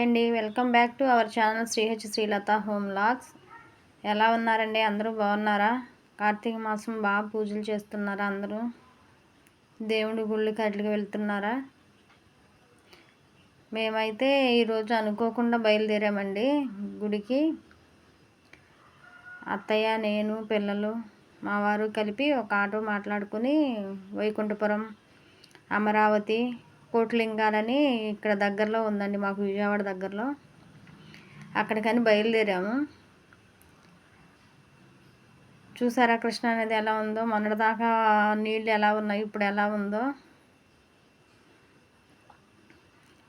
Hi అండి. Welcome back to our channel శ్రీహెచ్ Srilatha home logs ఎలా ఉన్నారండి? అందరూ బాగున్నారా? కార్తీక మాసం బాగా పూజలు చేస్తున్నారా అందరూ? దేవుడి గుళ్ళు కట్లకి వెళ్తున్నారా? మేమైతే ఈరోజు అనుకోకుండా బయలుదేరామండి గుడికి. అత్తయ్య నేను పిల్లలు మా వారు కలిపి ఒక ఆటో మాట్లాడుకుని వైకుంఠపురం అమరావతి కోట్లింగాలని ఇక్కడ దగ్గరలో ఉందండి మాకు విజయవాడ దగ్గరలో. అక్కడికని బయలుదేరాము. చూసారా కృష్ణ అనేది ఎలా ఉందో? మొన్నటిదాకా నీళ్ళు ఎలా ఉన్నాయి? ఇప్పుడు ఎలా ఉందో?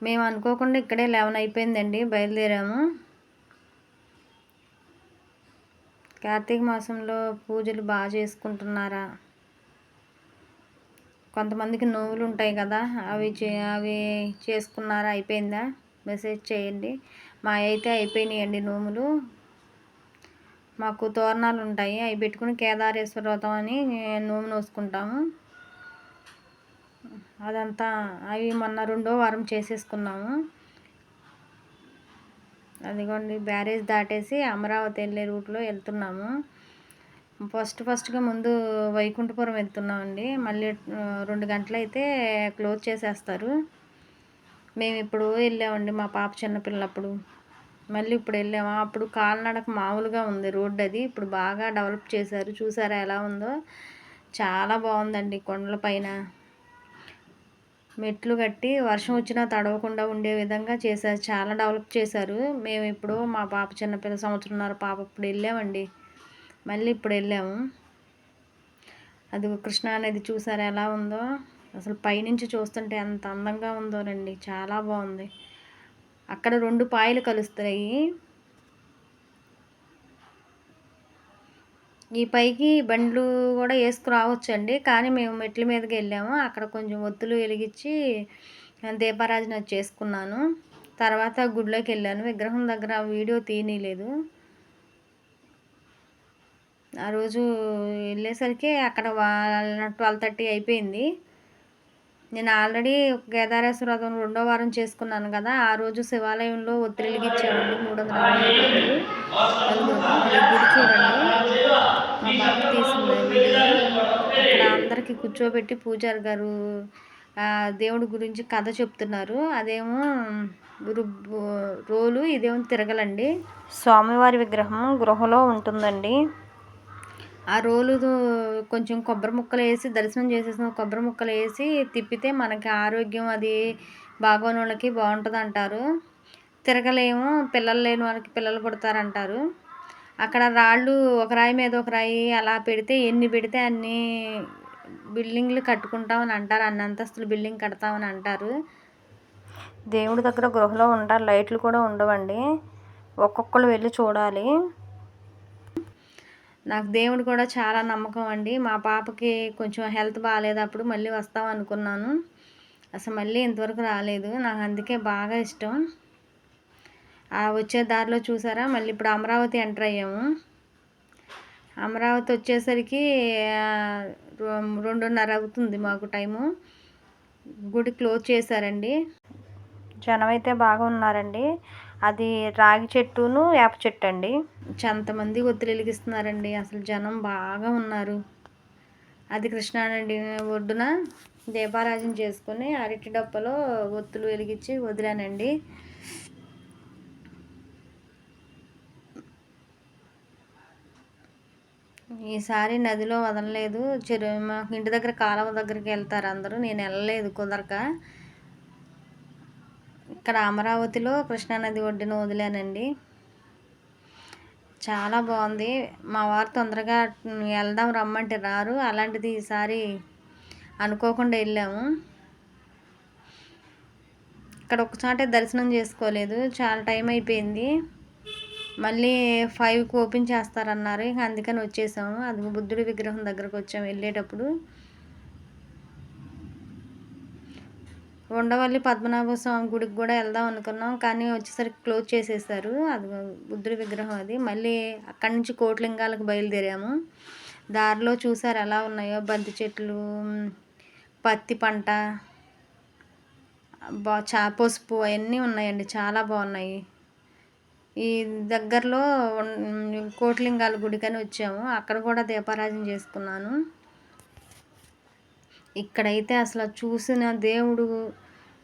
మేము అనుకోకుండా ఇక్కడే లెవెన్ అయిపోయిందండి. బయలుదేరాము. కార్తీక మాసంలో పూజలు బాగా చేసుకుంటున్నారా? కొంతమందికి నోవులు ఉంటాయి కదా అవి చే అవి చేసుకున్నారా అయిపోయిందా? మెసేజ్ చేయండి. మా అయితే అయిపోయినాయండి నోములు. మాకు తోరణాలు ఉంటాయి అవి పెట్టుకుని కేదారేశ్వర వ్రతం అని నోము నోసుకుంటాము. అదంతా అవి మొన్న రెండో వారం చేసేసుకున్నాము. అదిగోండి బ్యారేజ్ దాటేసి అమరావతి వెళ్ళే రూట్లో వెళ్తున్నాము. ఫస్ట్ ఫస్ట్గా ముందు వైకుంఠపురం వెళ్తున్నామండి. మళ్ళీ రెండు గంటలైతే క్లోజ్ చేసేస్తారు. మేము ఇప్పుడు వెళ్ళామండి మా పాప చిన్నపిల్లప్పుడు మళ్ళీ ఇప్పుడు వెళ్ళాము అప్పుడు కాలినడక మామూలుగా ఉంది రోడ్డు అది. ఇప్పుడు బాగా డెవలప్ చేశారు. చూసారా ఎలా ఉందో? చాలా బాగుందండి కొండల పైన. మెట్లు కట్టి వర్షం వచ్చినా తడవకుండా ఉండే విధంగా చేశారు. చాలా డెవలప్ చేశారు. మేము ఇప్పుడు మా పాప చిన్నపిల్ల సంవత్సరంన్నర పాప ఇప్పుడు వెళ్ళామండి. మళ్ళీ ఇప్పుడు వెళ్ళాము. అది కృష్ణా నది చూసారా ఎలా ఉందో? అసలు పైనుంచి చూస్తుంటే ఎంత అందంగా ఉందోనండి. చాలా బాగుంది. అక్కడ రెండు పాయలు కలుస్తాయి. ఈ పైకి బండ్లు కూడా వేసుకురావచ్చండి. కానీ మేము మెట్ల మీదకి వెళ్ళాము. అక్కడ కొంచెం ఒత్తులు వెలిగించి దీపారాజన చేసుకున్నాను. తర్వాత గుడిలోకి వెళ్ళాను. విగ్రహం దగ్గర వీడియో తీయలేదు ఆ రోజు వెళ్ళేసరికి అక్కడ ట్వెల్వ్ థర్టీ అయిపోయింది. నేను ఆల్రెడీ కేదారేశ్వర వ్రతం రెండో వారం చేసుకున్నాను కదా ఆ రోజు శివాలయంలో ఒత్తిడికి ఇచ్చామండి మూడు వందల గుడి చూడండి మా బాబు తీసింది ఇక్కడ అందరికీ కూర్చోబెట్టి పూజారి గారు దేవుడి గురించి కథ చెప్తున్నారు. అదేమో రోలు ఇదేమో తిరగలండి. స్వామివారి విగ్రహం గృహలో ఉంటుందండి. ఆ రోలు కొంచెం కొబ్బరి ముక్కలు వేసి దర్శనం చేసేసిన కొబ్బరి ముక్కలు వేసి తిప్పితే మనకి ఆరోగ్యం అది బాగోని వాళ్ళకి బాగుంటుంది అంటారు తిరగలేము పిల్లలు లేని వాళ్ళకి పిల్లలు పుడతారంటారు. అక్కడ రాళ్ళు ఒక రాయి మీద ఒక రాయి అలా పెడితే ఎన్ని పెడితే అన్ని బిల్డింగ్లు కట్టుకుంటామని అంటారు. అన్ని అంతస్తులు బిల్డింగ్ కడతామని అంటారు. దేవుడి దగ్గర గృహలో ఉండాలి లైట్లు కూడా ఉండవండి. ఒక్కొక్కరు వెళ్ళి చూడాలి. నాకు దేవుడు కూడా చాలా నమ్మకం అండి. మా పాపకి కొంచెం హెల్త్ బాగాలేదప్పుడు మళ్ళీ వస్తాం అనుకున్నాను. అసలు మళ్ళీ ఇంతవరకు రాలేదు. నాకు అందుకే బాగా ఇష్టం. ఆ వచ్చే దారిలో చూసారా? మళ్ళీ ఇప్పుడు అమరావతి ఎంటర్ అయ్యాము. అమరావతి వచ్చేసరికి రెండున్నర అవుతుంది మాకు టైము. గుడి క్లోజ్ చేశారండి. జనం అయితే బాగా ఉన్నారండి. అది రాగి చెట్టును వేప చెట్టు అండి. ఎంతమంది ఒత్తులు వెలిగిస్తున్నారండి. అసలు జనం బాగా ఉన్నారు. అది కృష్ణానది ఒడ్డున దీపారాజన చేసుకుని అరటి డప్పలో ఒత్తులు వెలిగించి వదిలానండి. ఈసారి నదిలో వదలలేదు. చెరువు మాకు ఇంటి దగ్గర కాలువ దగ్గరికి వెళ్తారు అందరూ. నేను వెళ్ళలేదు కుదరక. ఇక్కడ అమరావతిలో కృష్ణానది ఒడ్డున వదిలానండి. చాలా బాగుంది. మా వారు తొందరగా వెళ్దాం రమ్మంటే రారు. అలాంటిది ఈసారి అనుకోకుండా వెళ్ళాము. ఇక్కడ ఒకసారి దర్శనం చేసుకోలేదు. చాలా టైం అయిపోయింది. మళ్ళీ ఫైవ్కి ఓపెన్ చేస్తారన్నారు. ఇంకా అందుకని వచ్చేసాము. అది బుద్ధుడి విగ్రహం దగ్గరకు వచ్చాము వెళ్ళేటప్పుడు. ఉండవల్లి పద్మనాభ స్వామి గుడికి కూడా వెళ్దాం అనుకున్నాం. కానీ వచ్చేసరికి క్లోజ్ చేసేసారు. అది బుద్ధుడి విగ్రహం అది. మళ్ళీ అక్కడి నుంచి కోట్లింగాలకు బయలుదేరాము. దారిలో చూసారు ఎలా ఉన్నాయో. బంతి చెట్లు పత్తి పంట బా చా పసుపు అవన్నీ ఉన్నాయండి. చాలా బాగున్నాయి. ఈ దగ్గరలో కోట్లింగాల గుడికని వచ్చాము. అక్కడ కూడా దీపారాజన చేసుకున్నాను. ఇక్కడైతే అసలు చూసిన దేవుడు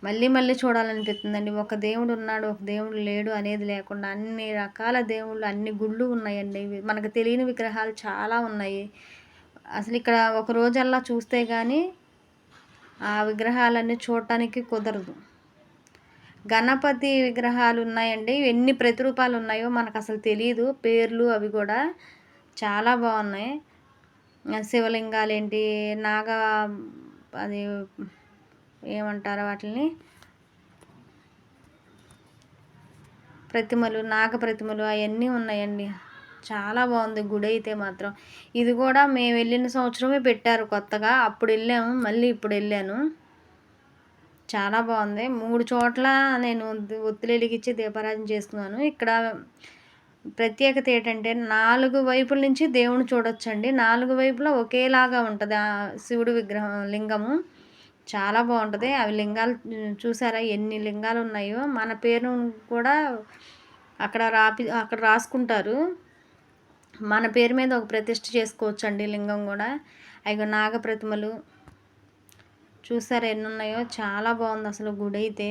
మళ్ళీ మళ్ళీ చూడాలనిపిస్తుందండి. ఒక దేవుడు ఉన్నాడు ఒక దేవుడు లేడు అనేది లేకుండా అన్ని రకాల దేవుళ్ళు అన్ని గుళ్ళు ఉన్నాయండి. మనకు తెలియని విగ్రహాలు చాలా ఉన్నాయి. అసలు ఇక్కడ ఒక రోజల్లా చూస్తే కానీ ఆ విగ్రహాలన్నీ చూడటానికి కుదరదు. గణపతి విగ్రహాలు ఉన్నాయండి. ఎన్ని ప్రతిరూపాలు ఉన్నాయో మనకు అసలు తెలియదు పేర్లు అవి కూడా చాలా బాగున్నాయి. శివలింగాలు ఏంటి నాగ అది ఏమంటారు వాటిని ప్రతిమలు నాగ ప్రతిమలు అవన్నీ ఉన్నాయండి. చాలా బాగుంది గుడి అయితే మాత్రం. ఇది కూడా మేము వెళ్ళిన సంవత్సరమే పెట్టారు కొత్తగా. అప్పుడు వెళ్ళాము మళ్ళీ ఇప్పుడు వెళ్ళాను చాలా బాగుంది. మూడు చోట్ల నేను ఒత్తిలిగిచ్చి దీపారాధన చేస్తున్నాను. ఇక్కడ ప్రత్యేకత ఏంటంటే నాలుగు వైపుల నుంచి దేవుని చూడొచ్చండి. నాలుగు వైపులా ఒకేలాగా ఉంటుంది. ఆ శివుడు విగ్రహం లింగము చాలా బాగుంటుంది. అవి లింగాలు చూసారా? ఎన్ని లింగాలు ఉన్నాయో. మన పేరు కూడా అక్కడ రాపి అక్కడ రాసుకుంటారు. మన పేరు మీద ఒక ప్రతిష్ఠ చేసుకోవచ్చండి లింగం కూడా. అవి నాగ ప్రతిమలు చూసారా? ఎన్ని ఉన్నాయో. చాలా బాగుంది అసలు గుడి అయితే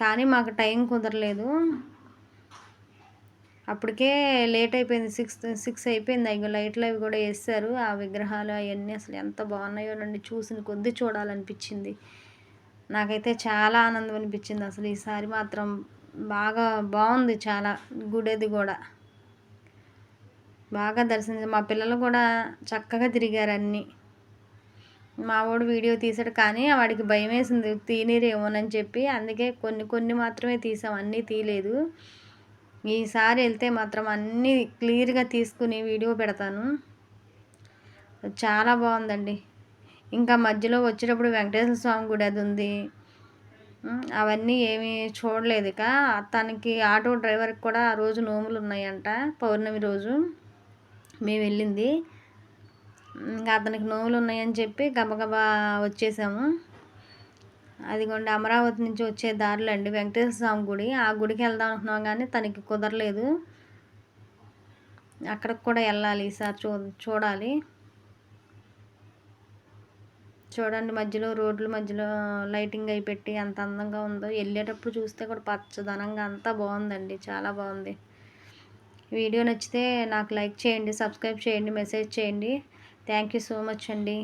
కానీ మాకు టైం కుదరలేదు. అప్పటికే లేట్ అయిపోయింది. సిక్స్ సిక్స్ అయిపోయింది. అవి లైట్లు అవి కూడా వేస్తారు ఆ విగ్రహాలు అవన్నీ అసలు ఎంత బాగున్నాయో నండి చూసిన కొద్ది చూడాలనిపించింది. నాకైతే చాలా ఆనందం అనిపించింది. అసలు ఈసారి మాత్రం బాగా బాగుంది. చాలా గుడేది కూడా. బాగా దర్శనం మా పిల్లలు కూడా చక్కగా తిరిగారు అన్నీ. మా వాడు వీడియో తీసాడు కానీ వాడికి భయం వేసింది తీనిరేమోనని చెప్పి అందుకే కొన్ని కొన్ని మాత్రమే తీసాం. అన్నీ తీయలేదు. ఈసారి వెళ్తే మాత్రం అన్నీ క్లియర్గా తీసుకుని వీడియో పెడతాను. చాలా బాగుందండి. ఇంకా మధ్యలో వచ్చేటప్పుడు వెంకటేశ్వర స్వామి గుడి అది ఉంది. అవన్నీ ఏమీ చూడలేదు ఇక. తనకి ఆటో డ్రైవర్కి కూడా ఆ రోజు నోములు ఉన్నాయంట పౌర్ణమి రోజు. మేము వెళ్ళింది. ఇంకా అతనికి నోములు ఉన్నాయని చెప్పి గబగబా వచ్చేసాము. అదిగోండి అమరావతి నుంచి వచ్చే దారిలో అండి వెంకటేశ్వర స్వామి గుడి. ఆ గుడికి వెళ్దాం అనుకున్నాం కానీ తనకి కుదరలేదు. అక్కడికి కూడా వెళ్ళాలి ఈసారి చూ చూడాలి. చూడండి మధ్యలో రోడ్ల మధ్యలో లైటింగ్ అయి పెట్టి ఎంత అందంగా ఉందో. వెళ్ళేటప్పుడు చూస్తే కూడా పచ్చదనంగా అంతా బాగుందండి. చాలా బాగుంది. వీడియో నచ్చితే నాకు లైక్ చేయండి సబ్స్క్రైబ్ చేయండి మెసేజ్ చేయండి. థ్యాంక్ యూ సో మచ్ అండి.